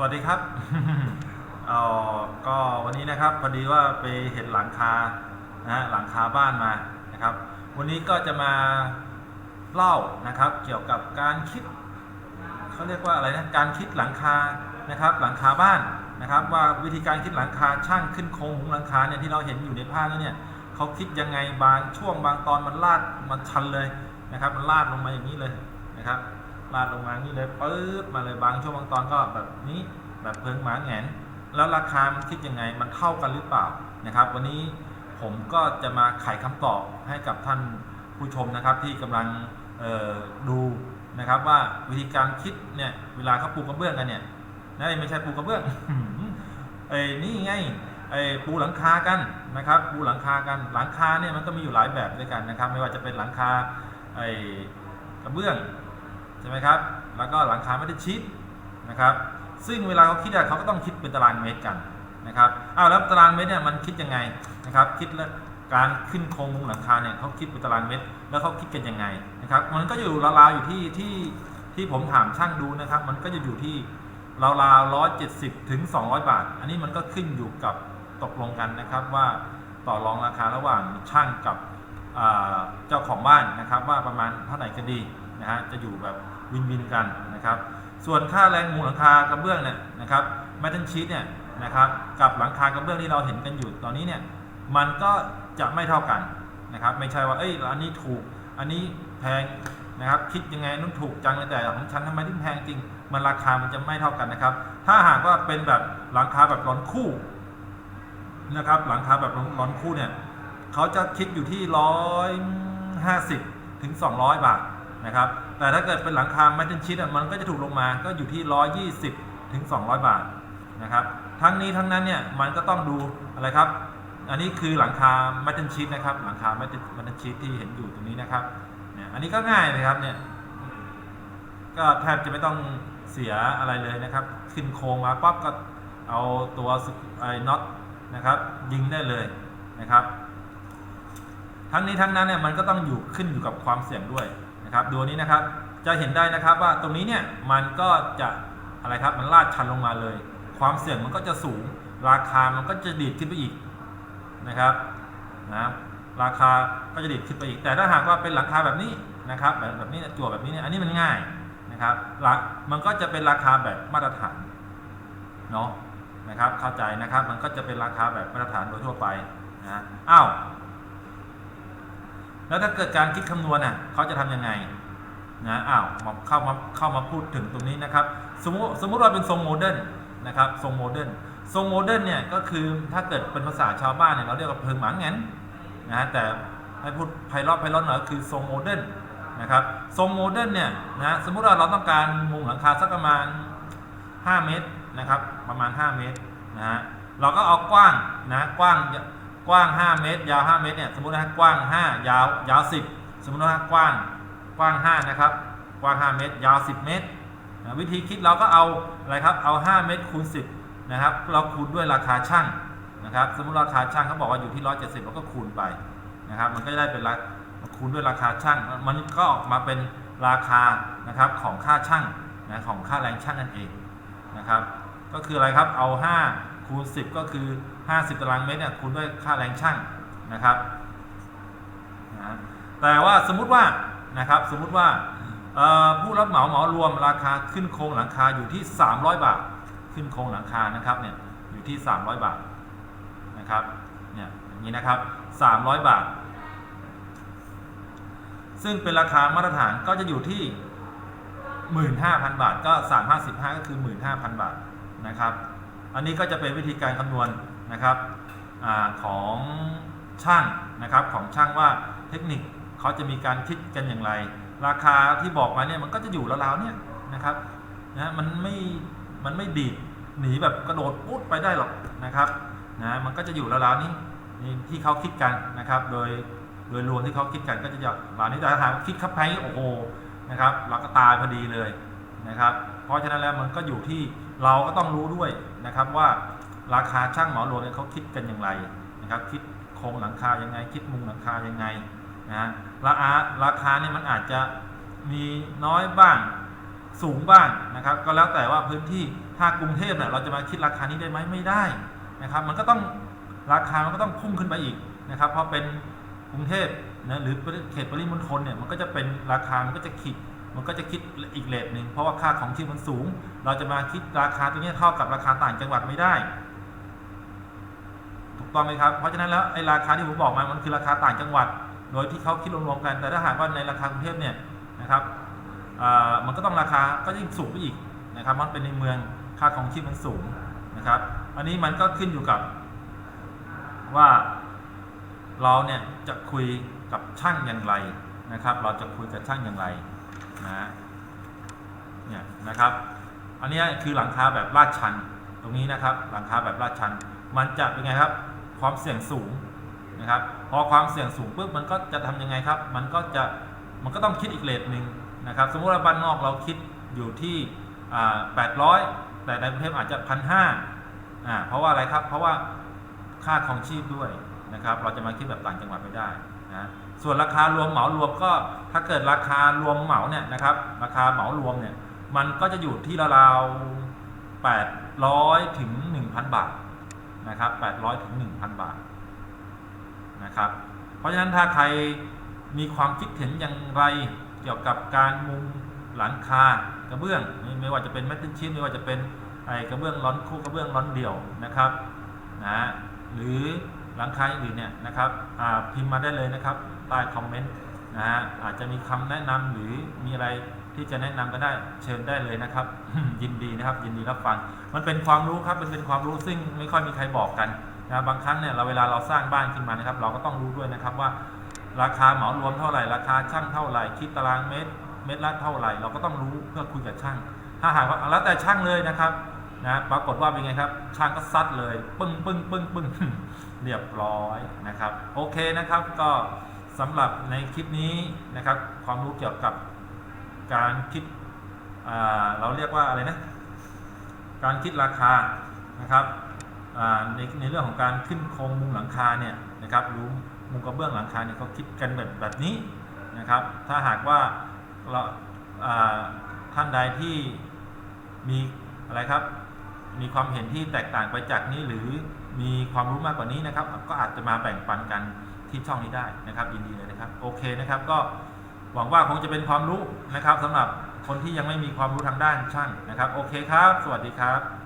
สวัสดีครับ เออก็วันนี้นะครับพอดีว่าไปเห็นหลังคานะฮะหลังคาบ้านมานะครับ วันนี้ก็จะมาเล่านะครับ เกี่ยวกับการคิดเขาเรียกว่าอะไรนะการคิดหลังคานะครับ หลังคาบ้านนะครับ ว่าวิธีการคิดหลังคาช่างขึ้นโครงมุงหลังคาเนี่ยที่เราเห็นอยู่ในภาพนั้นเนี่ยเขาคิดยังไงบางช่วงบางตอนมันลาดมันชันเลยนะครับ มันลาดลงมาอย่างนี้เลยนะครับ ลาดลงมาอย่างนี้เลยปื๊ดมาเลยบางช่วงบางตอนก็แบบนี้แบบเพิงหมาแงนแล้วราคามันคิดยังไงมันเท่ากันหรือเปล่านะครับ วันนี้ผมก็จะมาไขคำตอบให้กับท่านผู้ชมนะครับที่กำลังดูนะครับว่าวิธีการคิดเนี่ยเวลาเขาปูกระเบื้องกันเนี่ยนะไม่ใช่ปูกระเบื้องไอ้นี่ไงไอ้ปูหลังคากันนะครับปูหลังคากันหลังคาเนี่ยมันก็มีอยู่หลายแบบด้วยกันนะครับ ไม่ว่าจะเป็นหลังคาไอ้กระเบื้อง ใช่ไหมครับ แล้วก็หลังคาไม่ได้ชิดนะครับ ซึ่งเวลาเขาคิดอะเขาก็ต้องคิดเป็นตารางเมตรกันนะครับอ้าวแล้วตารางเมตรเนี่ยมันคิดยังไงนะครับ คิดแล้วการขึ้นโครงมุงหลังคาเนี่ยเขาคิดเป็นตารางเมตร แล้วเขาคิดกันยังไงนะครับ มันก็อยู่ราวๆอยู่ที่ที่ที่ผมถามช่างดูนะครับ มันก็จะอยู่ที่ราวๆร้อยเจ็ดสิบถึงสองร้อยบาท อันนี้มันก็ขึ้นอยู่กับตกลงกันนะครับว่าต่อรองราคาระหว่างช่างกับเจ้าของบ้านนะครับ ว่าประมาณเท่าไหร่ก็ดี นะฮะจะอยู่แบบวินวินกันนะครับ ส่วนค่าแรงมุงหลังคากระเบื้องเนี่ยนะครับแมทเทนชีตเนี่ยนะครับกับหลังคากระเบื้องที่เราเห็นกันอยู่ตอนนี้เนี่ยมันก็จะไม่เท่ากันนะครับ ไม่ใช่ว่าเอ้ยอันนี้ถูกอันนี้แพงนะครับคิดยังไงนุ่นถูกจังเลยแต่ของฉันทำไมถึงแพงจริง มันราคามันจะไม่เท่ากันนะครับ ถ้าหากว่าเป็นแบบหลังคาแบบร้อนคู่นะครับหลังคาแบบร้อนคู่เนี่ยเขาจะคิดอยู่ที่ร้อยห้าสิบถึงสองร้อยบาท นะครับ แต่ถ้าเกิดเป็นหลังคาแมทเทนชีตมันก็จะถูกลงมาก็อยู่ที่ร้อยยี่สิบถึงสองร้อยบาทนะครับ ทั้งนี้ทั้งนั้นเนี่ยมันก็ต้องดูอะไรครับ อันนี้คือหลังคาแมทเทนชีตนะครับ หลังคาแมทเทนชีตที่เห็นอยู่ตรงนี้นะครับเนี่ยอันนี้ก็ง่ายเลยครับเนี่ยก็แทบจะไม่ต้องเสียอะไรเลยนะครับ ขึ้นโครงมาปั๊บก็เอาตัวไอ้น็อตนะครับยิงได้เลยนะครับ ทั้งนี้ทั้งนั้นเนี่ยมันก็ต้องอยู่ขึ้นอยู่กับความเสี่ยงด้วย นะครับดูนี้นะครับจะเห็นได้นะครับว่าตรงนี้เนี่ยมันก็จะอะไรครับมันลาดชันลงมาเลย ความเสี่ยงมันก็จะสูง ราคามันก็จะดีดขึ้นไปอีกนะครับนะราคาก็จะดีดขึ้นไปอีก แต่ถ้าหากว่าเป็นหลังคาแบบนี้นะครับ แบบแบบนี้จั่วแบบนี้เนี่ยอันนี้มันง่ายนะครับรามันก็จะเป็นราคาแบบมาตรฐานเนาะนะครับเข้าใจนะครับมันก็จะเป็นราคาแบบมาตรฐานโดยทั่วไปนะอ้าว แล้วถ้าเกิดการคิดคำนวณน่ะเขาจะทำยังไงนะอ้าวมาเข้ามาเข้ามาพูดถึงตรงนี้นะครับ สมมติสมมติว่าเป็นทรงโมเดิร์นนะครับทรงโมเดิร์นทรงโมเดิร์นเนี่ยก็คือถ้าเกิดเป็นภาษาชาวบ้านเนี่ยเราเรียกว่าเพิงหมาแงนนะฮะแต่ให้พูดไพเราะไพเราะหน่อยก็คือทรงโมเดิร์นนะครับทรงโมเดิร์นเนี่ยนะสมมุติว่าเราต้องการมุงหลังคาสักประมาณ 5 เมตรนะครับประมาณ 5 เมตรนะฮะเราก็เอากว้างนะกว้าง กว้าง 5 เมตร ยาว 5 เมตรเนี่ยสมมตินะกว้าง 5 ยาวยาว 10 สมมติว่ากว้างกว้าง 5 นะครับ กว้าง 5 เมตร ยาว 10 เมตร วิธีคิดเราก็เอาอะไรครับเอา 5 เมตรคูณ 10 นะครับ เราคูณด้วยราคาช่างนะครับ สมมติราคาช่างเขาบอกว่าอยู่ที่ 170เราก็คูณไปนะครับ มันก็ได้เป็นราคูณด้วยราคาช่าง มันก็ออกมาเป็นราคานะครับของค่าช่างนะของค่าแรงช่างนั่นเองนะครับ ก็คืออะไรครับเอา 5 คูณ 10 ก็คือ 50 ตารางเมตรเนี่ยคูณด้วยค่าแรงช่างนะครับนะแต่ว่าสมมุติว่านะครับสมมุติว่าผู้รับเหมาเหมารวมราคาขึ้นโครงหลังคาอยู่ที่ 300 บาท ขึ้นโครงหลังคานะครับเนี่ยอยู่ที่ 300 บาทนะครับเนี่ยอย่างนี้นะครับ 300 บาท ซึ่งเป็นราคามาตรฐานก็จะอยู่ที่ 15,000 บาทก็ 355 ก็คือ 15,000 บาทนะครับ อันนี้ก็จะเป็นวิธีการคำนวณ นะครับอของช่างนะครับของช่างว่าเทคนิคเขาจะมีการคิดกันอย่างไร ราคาที่บอกมาเนี่ยมันก็จะอยู่ราวๆเนี่ยนะครับนะมันไม่มันไม่ดีดหนีแบบกระโดดปุ๊ดไปได้หรอกนะครับนะมันก็จะอยู่ราวๆนี้นี่ที่เขาคิดกันนะครับ โดยโดยรวมที่เขาคิดกันก็จะอยู่ราวนี้แต่ถ้าหากคิดคับไพโอ้โหนะครับเราก็ตายพอดีเลยนะครับ เพราะฉะนั้นแล้วมันก็อยู่ที่เราก็ต้องรู้ด้วยนะครับว่า ราคาช่างหมอรวมเนี่ยเขาคิดกันอย่างไรนะครับ คิดโครงหลังคายังไง คิดมุงหลังคายังไงนะราคาราคาเนี่ยมันอาจจะมีน้อยบ้างสูงบ้างนะครับ ก็แล้วแต่ว่าพื้นที่ถ้ากรุงเทพเนี่ยเราจะมาคิดราคานี้ได้ไหมไม่ได้นะครับ มันก็ต้องราคามันก็ต้องพุ่งขึ้นไปอีกนะครับเพราะเป็นกรุงเทพนะหรือเขตปริมณฑลเนี่ยมันก็จะเป็นราคามันก็จะคิดมันก็จะคิดอีกเลทหนึ่งเพราะว่าค่าของชีพมันสูง เราจะมาคิดราคาตัวนี้เท่ากับราคาต่างจังหวัดไม่ได้ ถูกต้องไหมครับ เพราะฉะนั้นแล้วไอ้ราคาที่ผมบอกมามันคือราคาต่างจังหวัด โดยที่เขาคิดรวมๆกัน แต่ถ้าหากว่าในราคากรุงเทพเนี่ยนะครับมันก็ต้องราคาก็ยิ่งสูงไปอีกนะครับ มันเป็นในเมืองค่าของชีพมันสูงนะครับ อันนี้มันก็ขึ้นอยู่กับว่าเราเนี่ยจะคุยกับช่างอย่างไรนะครับ เราจะคุยกับช่างอย่างไรนะฮะเนี่ยนะครับ อันนี้คือหลังคาแบบลาดชันตรงนี้นะครับ หลังคาแบบลาดชัน มันจะเป็นไงครับ ความเสี่ยงสูงนะครับ พอความเสี่ยงสูงปุ๊บมันก็จะทำยังไงครับ มันก็จะมันก็ต้องคิดอีกเลทหนึ่งนะครับ สมมติว่าบ้านนอกเราคิดอยู่ที่อ่า800แต่ในกรุงเทพอาจจะพันห้าอ่าเพราะว่าอะไรครับ เพราะว่าค่าครองชีพด้วยนะครับ เราจะมาคิดแบบต่างจังหวัดไม่ได้นะส่วนราคารวมเหมารวมก็ถ้าเกิดราคารวมเหมาเนี่ยนะครับ ราคาเหมารวมเนี่ยมันก็จะอยู่ที่ราวๆ800 ถึง 1,000 บาท นะครับ800ถึง1,000 บาทนะครับ เพราะฉะนั้นถ้าใครมีความคิดเห็นอย่างไรเกี่ยวกับการมุงหลังคากระเบื้อง ไม่ว่าจะเป็นแมทเทนชิ้นไม่ว่าจะเป็นไอ้กระเบื้องร้อนคู่กระเบื้องร้อนเดี่ยวนะครับนะหรือหลังคาอื่นเนี่ยนะครับพิมพ์มาได้เลยนะครับใต้คอมเมนต์นะฮะอาจจะมีคำแนะนำหรือมีอะไร ที่จะแนะนำก็ได้เชิญได้เลยนะครับ ยินดีนะครับ ยินดีรับฟัง มันเป็นความรู้ครับมันเป็นความรู้ซึ่งไม่ค่อยมีใครบอกกันนะบางครั้งเนี่ยเราเวลาเราสร้างบ้านขึ้นมานะครับ เราก็ต้องรู้ด้วยนะครับว่าราคาเหมารวมเท่าไหร่ราคาช่างเท่าไหร่คิดตารางเมตรเมตรละเท่าไหร่ เราก็ต้องรู้เพื่อคุยกับช่าง ถ้าหากว่าแล้วแต่ช่างเลยนะครับนะปรากฏว่าเป็นไงครับ ช่างก็ซัดเลย ปึ้งปึ้งปึ้งปึ้งเรียบร้อยนะครับ โอเคนะครับก็สำหรับในคลิปนี้นะครับ ความรู้เกี่ยวกับ การคิดเราเรียกว่าอะไรนะการคิดราคานะครับในในเรื่องของการขึ้นโครงมุงหลังคาเนี่ยนะครับรู้มุงกระเบื้องหลังคาเนี่ยเขาคิดกันแบบแบบนี้นะครับ ถ้าหากว่าเราท่านใดที่มีอะไรครับ มีความเห็นที่แตกต่างไปจากนี้หรือมีความรู้มากกว่านี้นะครับ ก็อาจจะมาแบ่งปันกันที่ช่องนี้ได้นะครับยินดีเลยนะครับ โอเคนะครับก็ หวังว่าคงจะเป็นความรู้นะครับสำหรับคนที่ยังไม่มีความรู้ทางด้านช่างนะครับ โอเคครับ สวัสดีครับ